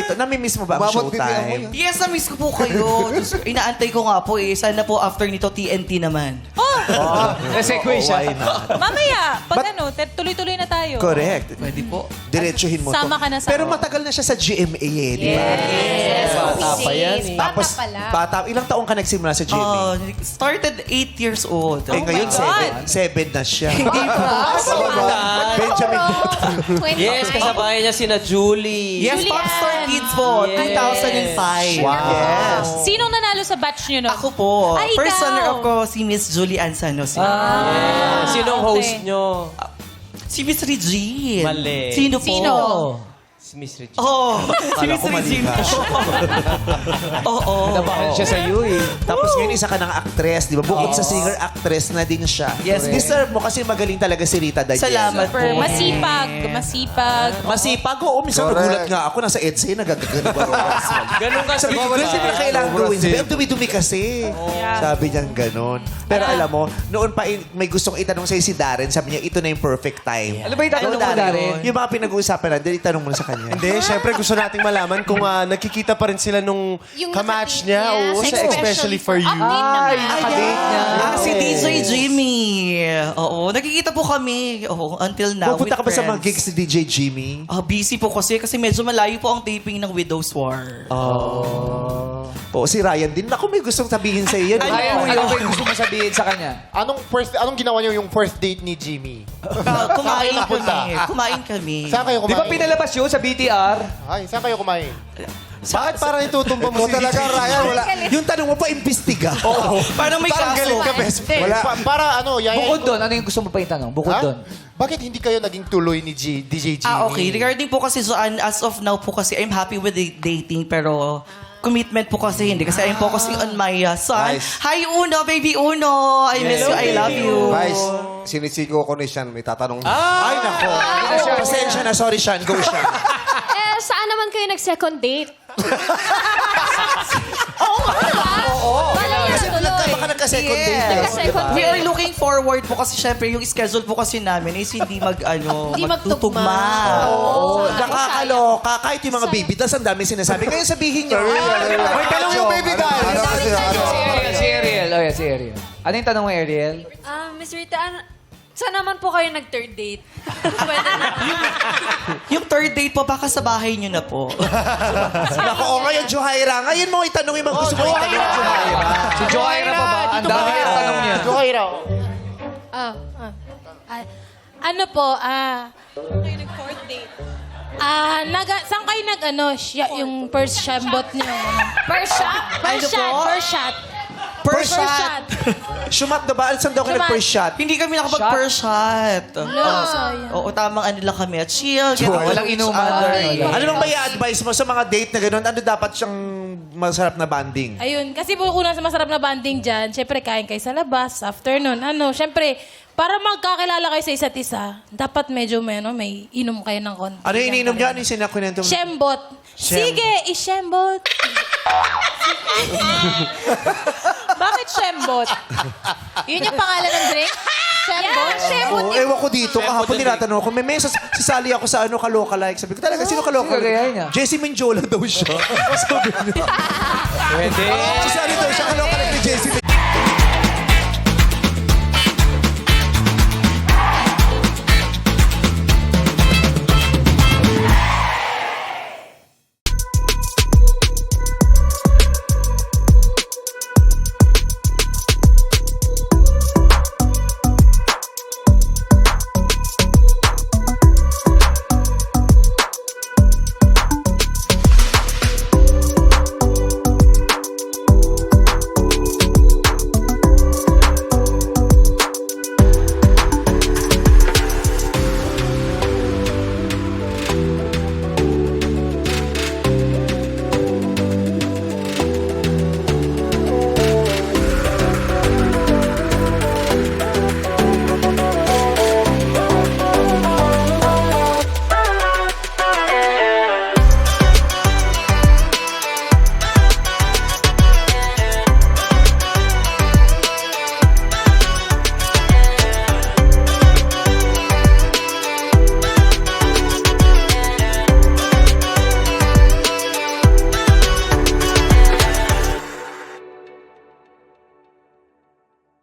ito, namimiss mo ba ang Umabot showtime? Yes, na-miss ko po kayo. Diyos ko, Inaantay ko nga po eh. Sana po after nito TNT naman. Oh, Segue siya. why not? Mamaya, pag But- ano, te- tuloy-tuloy na tayo. Correct. Pwede po. Diretsuhin mo Sama to. ka na sa- Pero matagal na siya sa GMA eh, di ba? Bata pa yan eh. Tapos, Bata pa lang. bata, ilang taong ka nagsimula sa GMA? Oh, started 8 years old. eh, ngayon, God. seven, seven na siya. Benjamin Button. 25. Yes, kasabay niya sina Julie. Yes, Julian. Popstar Kids po. Yes. 2005. Yes. Sinong nanalo sa batch nyo nun? Ako po. Ay, First ikaw. runner-up ko si Miss Julianne Sanos. Ah, Sinong okay. host nyo? Si Miss Regine. Mali. Sino po? Sino? Si Miss. Oh, si Miss ko mali Regine ka. po. Oo. Nabakan siya sa iyo eh. Tapos ngayon, isa ka ng actress, di ba? Bukod sa singer-actress na din siya. Yes, Deserve mo kasi magaling talaga si Rita Daniel. Salamat Super. po. Masipag. Masipag. Masipag. Oo, minsan Correct. nagulat nga ako. Nasa EDSA, nagagagano ba Ganun kasi. Sabi ko, kasi na kailangan gawin. Sabi, ang dumi-dumi kasi. Sabi niya ganon. Pero alam mo, noon pa in- may gustong itanong sa'yo si Darren. Sabi niya, ito na yung perfect time. Ano ba yung tanong mo, Darren? Yung mga pinag-uusapan natin, itanong mo na sa kanya. Hindi, syempre gusto nating malaman kung ah, nakikita pa rin sila nung Yung kamatch niya. niya, Oo, sa especially for you. Update naman. nakadate niya. Ah, si DJ Jimmy. Oo, nakikita po kami. Oo, until now Pupunta ka ba sa mga friends. gigs ni DJ Jimmy? Ah, busy po kasi kasi medyo malayo po ang taping ng Widow's War. Oo, si Ryan din. Ako may gustong sabihin sa iyo. Ryan, ano ba yung gusto mo sabihin sa kanya? Anong first anong ginawa niyo yung first date ni Jimmy? Ah, kumain Saan kayo napunta? kami. Kumain kami. Saan kayo Di kumain? ba pinalabas yun sa BTR? Ay, saan kayo kumain? Bakit parang itutumba mo si talaga, DJ? Ryan. Wala. Yung tanong mo pa, imbestiga. Oo. Parang may Parang kaso. galit ka, best friend. Wala. Pa- para ano, yayain Bukod ko- doon, ano yung gusto mo pa itanong? Bukod Ha? doon. Bakit hindi kayo naging tuloy ni G- DJ Jimmy? Ah, okay. Regarding po kasi so, an- as of now po kasi I'm happy with the dating pero commitment po kasi hindi kasi I'm focusing on my uh, son. Nice. Hi Uno, baby Uno. I miss you, I love you. Vice, sinisigo ko ni Sean. May tatanong. Ay, nako. Pasensya na. Sorry, Sean. Go, Sean. Eh, saan naman kayo nag-second date? nagka-second date. eh. Nagka-second We are looking forward po kasi syempre yung schedule po kasi namin is hindi mag ano, Hindi magtutugma. magtugma. Oo, nakakaloka. Kahit yung mga baby dolls, ang dami sinasabi. Ngayon sabihin niyo. May tanong yung baby doll. Si Ariel, si Ariel. Oh, yeah, si Ariel. Ano yung tanong mo, Ariel? Ah, Miss Rita, ano, saan naman po kayo nag-third date? Pwede. Yung third date po baka sa bahay niyo na po. Nako, o ngayon, Johaira. Ngayon mo itanong yung mga gusto mo itanong, Johaira. Si Joyra pa ba? Ang dami yung tanong niya. Johaira. Ah, ah. Ah, ano po, ah... kayo nag-fourth date? Ah, naga, saan kayo nag, ano, siya, yung first shambot niyo? First shot? First Ano shot, po? first shot. First First shot. shot. Shumat na ba? Saan daw ka Shumat. nag-first shot? Hindi kami nakapag-first shot. No, sayang. Oo, tamang ano lang kami. At chill. know Walang inuman. Ano bang may advice mo sa mga date na gano'n? Ano dapat siyang masarap na banding? Ayun, kasi po unang sa masarap na banding dyan, syempre kain kayo sa labas, afternoon, ano, syempre, para magkakilala kayo sa isa't isa, dapat medyo may, ano, may inom kayo ng konti. Ano yung ininom niya? Ano yung sinakunento mo? Shembot. Shem- Sige, ishembot. Shembot? Yun yung pangalan ng drink? Shembot? Shembot. Oo, ewan ko dito. Kahapon tinatanong ko. May sas- sasali ako sa ano, kaloka-like. Sabi ko, talaga, sino kaloka? Sino kagayahin niya? Jessie Minjola daw siya. Sabi niya. Pwede. Sasali daw siya, kaloka-like ni Jessie Minjola.